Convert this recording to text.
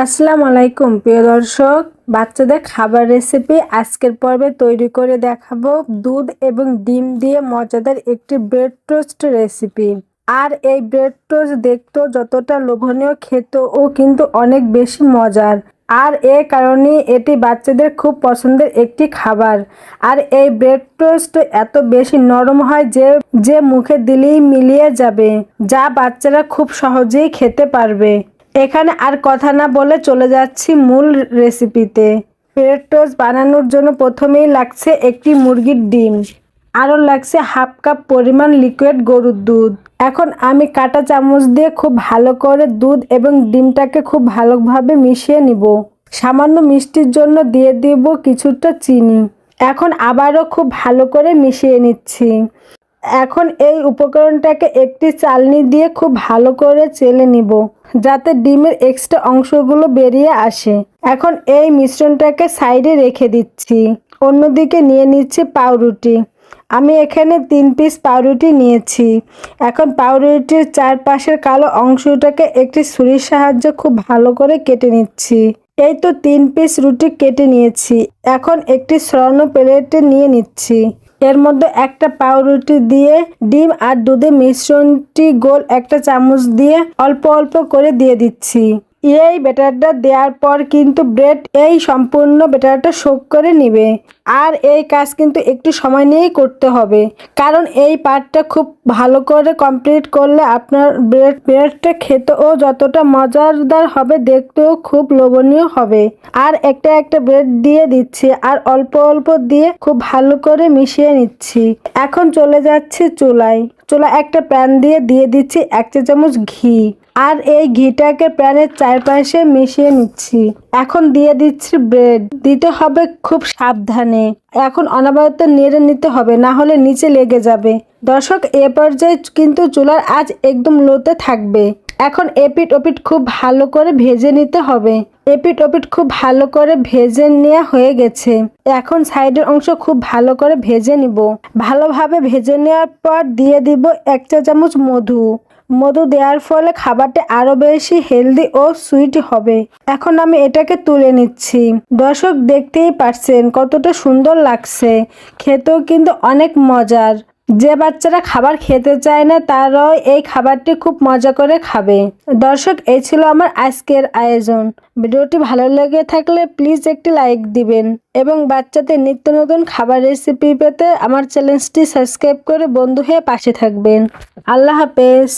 আসসালামু আলাইকুম, প্রিয় দর্শক। বাচ্চাদের খাবার রেসিপি আজকের পর্বে তৈরি করে দেখাবো দুধ এবং ডিম দিয়ে মজাদার একটি ব্রেড টোস্ট রেসিপি আর এই ব্রেড টোস্ট দেখতেও যতটা লোভনীয়, খেতেও কিন্তু অনেক বেশি মজার। আর এ কারণে এটি বাচ্চাদের খুব পছন্দের একটি খাবার। আর এই ব্রেড টোস্ট এত বেশি নরম হয় যে যে মুখে দিলেই মিলিয়ে যাবে, যা বাচ্চারা খুব সহজেই খেতে পারবে। এখানে আর কথা না বলে চলে যাচ্ছি মূল রেসিপিতে ব্রেড টোস্ট বানানোর জন্য প্রথমেই লাগছে একটি মুরগির ডিম। আরও লাগছে হাফ কাপ পরিমাণ লিকুইড গরুর দুধ। এখন আমি কাটা চামচ দিয়ে খুব ভালো করে দুধ এবং ডিমটাকে খুব ভালোভাবে মিশিয়ে নিব। সামান্য মিষ্টির জন্য দিয়ে দিব কিছুটা চিনি। এখন আবারও খুব ভালো করে মিশিয়ে নিচ্ছি। এখন এই উপকরণটাকে একটি চালনি দিয়ে খুব ভালো করে চেলে নিব, যাতে ডিমের এক্সট্রা অংশগুলো বেরিয়ে আসে। এখন এই মিশ্রণটাকে সাইডে রেখে দিচ্ছি। অন্যদিকে নিয়ে নিচ্ছি পাউরুটি। আমি এখানে তিন পিস পাউরুটি নিয়েছি। এখন পাউরুটির চারপাশের কালো অংশটাকে একটি ছুরির সাহায্যে খুব ভালো করে কেটে নিচ্ছি। এই তো তিন পিস রুটি কেটে নিয়েছি। এখন একটি স্বর্ণ প্লেটে নিয়ে নিচ্ছি। এর মধ্যে একটা পাউরুটি দিয়ে ডিম আর দুধে মিশ্রণটি গোল একটা চামচ দিয়ে অল্প অল্প করে দিয়ে দিচ্ছি। এই ব্যাটারটা দেওয়ার পর কিন্তু ব্রেড এই সম্পূর্ণ ব্যাটারটা শোক করে নিবে। আর এই কাজ কিন্তু একটু সময় নিয়েই করতে হবে। কারণ এই পার্টটা খুব ভালো করে কমপ্লিট করলে আপনার ব্রেড, ব্রেডটা খেতেও যতটা মজাদার হবে, দেখতেও খুব লোভনীয় হবে। আর একটা একটা ব্রেড দিয়ে দিচ্ছি আর অল্প অল্প দিয়ে খুব ভালো করে মিশিয়ে নিচ্ছি। এখন চলে যাচ্ছি চুলায়। চুলা একটা প্যান দিয়ে দিয়ে দিচ্ছি এক চা চামচ ঘি। আর এই ঘিটাকে প্যানের চারপাশে মিশিয়ে নিচ্ছি। এখন দিয়ে দিচ্ছি ব্রেড। দিতে হবে খুব সাবধানে। এখন অনবরত নেড়ে নিতে হবে, না হলে নিচে লেগে যাবে। দর্শক, এ পর্যায়ে কিন্তু চুলার আজ একদম লোতে থাকবে। এখন এপিট ওপিট খুব ভালো করে ভেজে নিতে হবে। এপিট ওপিট খুব ভালো করে ভেজে নেওয়া হয়ে গেছে। এখন সাইডের অংশ খুব ভালো করে ভেজে নিব। ভালোভাবে ভেজে নেওয়ার পর দিয়ে দিব এক চা চামচ মধু। মধু দেওয়ার ফলে খাবারটা আরও বেশি হেলদি ও সুইট হবে। এখন আমি এটাকে তুলে নিচ্ছি। দর্শক দেখতেই পারছেন কতটা সুন্দর লাগছে। খেতেও কিন্তু অনেক মজার। যে বাচ্চারা খাবার খেতে চায় না, তারাও এই খাবারটি খুব মজা করে খাবে। দর্শক, এই ছিল আমার আজকের আয়োজন। ভিডিওটি ভালো লেগে থাকলে প্লিজ একটি লাইক দিবেন এবং বাচ্চাদের নিত্য নতুন খাবার রেসিপি পেতে আমার চ্যানেলটি সাবস্ক্রাইব করে বন্ধু হয়ে পাশে থাকবেন। আল্লাহ হাফেজ।